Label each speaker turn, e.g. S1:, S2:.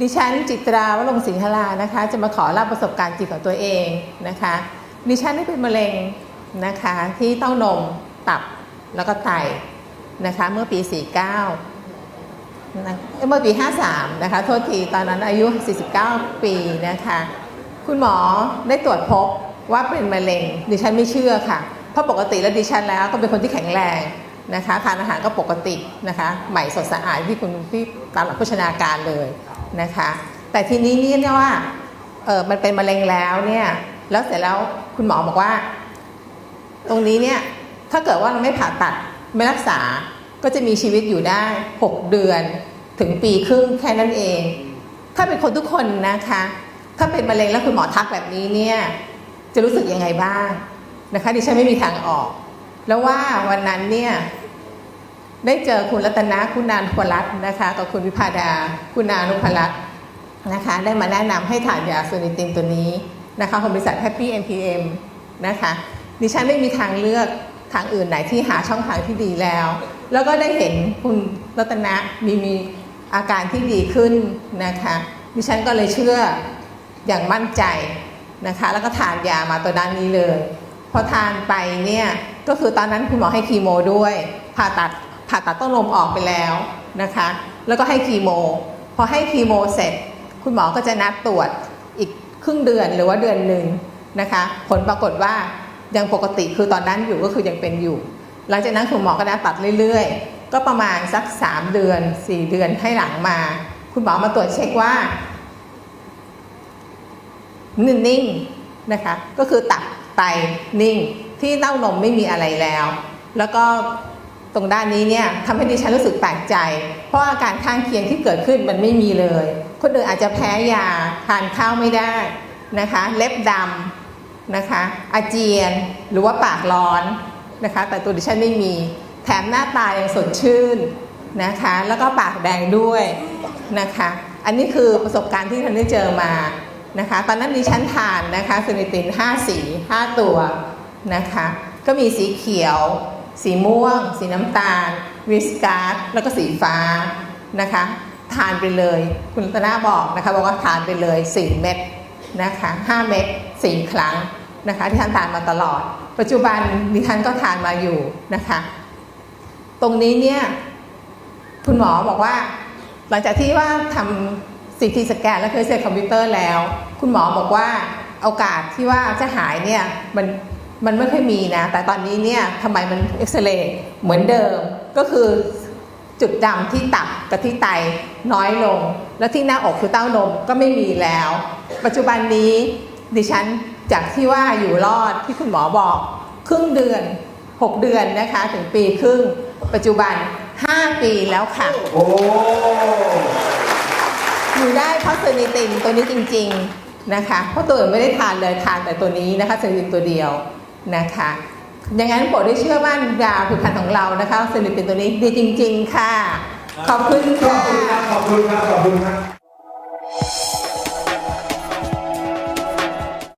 S1: ดิฉันจิตราวลงศ์สิงหรานะคะ จะมาขอเล่าประสบการณ์จริงของตัวเองนะคะ ดิฉันได้เป็นมะเร็งนะคะที่เต้านมตับแล้วก็ไตนะคะ เมื่อปี 49นะเอ้เมื่อปี 53 นะคะ โทษทีตอนนั้นอายุ 49 ปีนะคะ คุณหมอได้ตรวจพบว่าเป็นมะเร็ง ดิฉันไม่เชื่อค่ะ เพราะปกติแล้วดิฉันแล้วก็เป็นคนที่แข็งแรงนะคะทานอาหารก็ปกตินะคะ ใหม่สดสะอาดที่คุณที่ตามหลักโภชนาการเลย นะคะ แต่ทีนี้เนี่ยว่าเออมันเป็นมะเร็งแล้วเนี่ยแล้วเสร็จแล้วคุณหมอบอกว่า ตรงนี้เนี่ยถ้าเกิดว่าเราไม่ผ่าตัดไม่รักษาก็จะมีชีวิตอยู่ได้ 6 เดือนถึงปีครึ่งแค่นั้นเอง ถ้าเป็นคนทุกคนนะคะ ถ้าเป็นมะเร็งแล้วคุณหมอทักแบบนี้เนี่ยจะรู้สึกยังไงบ้างนะคะดิฉันไม่มีทางออก แล้วว่าวันนั้นเนี่ย ได้เจอคุณรัตนะคุณนานพรัตนะคะกับคุณวิพาดา คุณนานุพรัตน์นะคะ ได้มาแนะนำให้ทานยาซูนิตินตัวนี้นะคะของบริษัท Happy NPM นะคะดิฉันไม่มีทางเลือกทางอื่นไหนที่หาช่องทางที่ดีแล้ว แล้วก็ได้เห็นคุณรัตนะมีมีอาการที่ดีขึ้นนะคะดิฉันก็เลยเชื่ออย่างมั่นใจนะคะ แล้วก็ทานยามาตัวด้านนี้เลย พอทานไปเนี่ยก็คือตอนนั้นคุณหมอให้คีโมด้วยผ่าตัด ผ่าตัดต้นลมออกไปแล้วนะคะ แล้วก็ให้คีโม พอให้คีโมเสร็จ คุณหมอก็จะนัดตรวจอีกครึ่งเดือนหรือว่าเดือนหนึ่งนะคะ ผลปรากฏว่ายังปกติคือตอนนั้นอยู่ก็คือยังเป็นอยู่ หลังจากนั้นคุณหมอก็นัดตัดเรื่อยๆ ก็ประมาณสัก 3 เดือน 4 เดือนให้หลังมา คุณหมอมาตรวจเช็คว่านิ่งๆนะคะ ก็คือตับไตนิ่งที่เต้านมไม่มีอะไรแล้ว แล้วก็ ตรงด้านนี้เนี่ยทำให้ดิฉันรู้สึกแปลกใจ เพราะอาการข้างเคียงที่เกิดขึ้นมันไม่มีเลย คนอื่นอาจจะแพ้ยาทานข้าวไม่ได้นะคะ เล็บดำนะคะ อาเจียนหรือว่าปากร้อนนะคะ แต่ตัวดิฉันไม่มีแถมหน้าตายังสดชื่นนะคะ แล้วก็ปากแดงด้วยนะคะ อันนี้คือประสบการณ์ที่ฉันได้เจอมานะคะ ตอนนั้นดิฉันทานนะคะซินิติน 5 สี 5 ตัวนะคะ ก็มีสีเขียว สีม่วง สีน้ำตาล วิสการ์ดแล้วก็สีฟ้านะคะ ทานไปเลย คุณรัตนาบอกนะคะบอกว่าทานไปเลย 4 เม็ดนะคะ5เม็ด4 ครั้งนะคะที่ท่านทานมาตลอด ปัจจุบันดิฉันก็ทานมาอยู่นะคะ ตรงนี้เนี่ยคุณหมอบอกว่า หลังจากที่ว่าทำซีทีสแกนและเคยเซตคอมพิวเตอร์แล้ว คุณหมอบอกว่าโอกาสที่ว่าจะหายเนี่ยมัน มันไม่ค่อยมีนะ แต่ตอนนี้เนี่ยทำไมมันเอ็กซเรย์เหมือนเดิมก็คือจุดดำที่ตับกับที่ไตน้อยลง แล้วที่หน้าอกคือเต้านมก็ไม่มีแล้ว ปัจจุบันนี้ดิฉันจากที่ว่าอยู่รอดที่คุณหมอบอก ครึ่งเดือน 6 เดือนนะคะ ถึงปีครึ่ง ปัจจุบัน 5 ปีแล้วค่ะ
S2: โอ้
S1: อยู่ได้เพราะเซนิตินตัวนี้จริง ๆ นะคะ เพราะตัวอื่นไม่ได้ทานเลยทานแต่ตัวนี้นะคะเซนิตินตัวเดียว นะคะอย่างนั้นโปรดได้เชื่อมั่นยาผลิตภัณฑ์ของเรานะคะเซนิตินตัวนี้ดีจริง ๆ ค่ะ ขอบคุณค่ะ
S2: ขอบคุณครับ ขอบคุณครับ